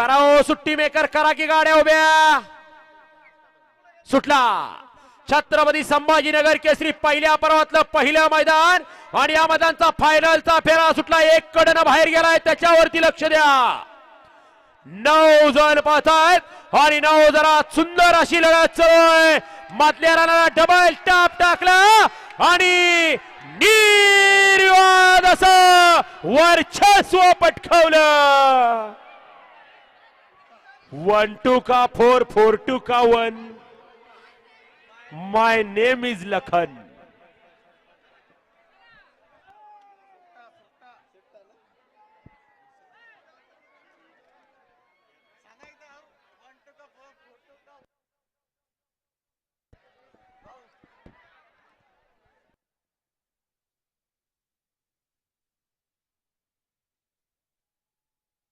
करा ओ सुट्टी मेकर करा की गाड्या उभ्या सुटला। छत्रपती संभाजीनगर केसरी पहिल्या पर्वातलं पहिलं मैदान आणि या मैदानचा फायनलचा फेरा सुटला. एक कडनं बाहेर गेलाय त्याच्यावरती लक्ष द्या. नऊ जण पाहतात आणि नऊ जणात सुंदर अशी लढत चलोय मधल्या राणाला डबल टाप टाकला आणि निर्वाद असं वर्चस्व पटकवलं. वन टू का फोर फोर टू का one my name is Lakhan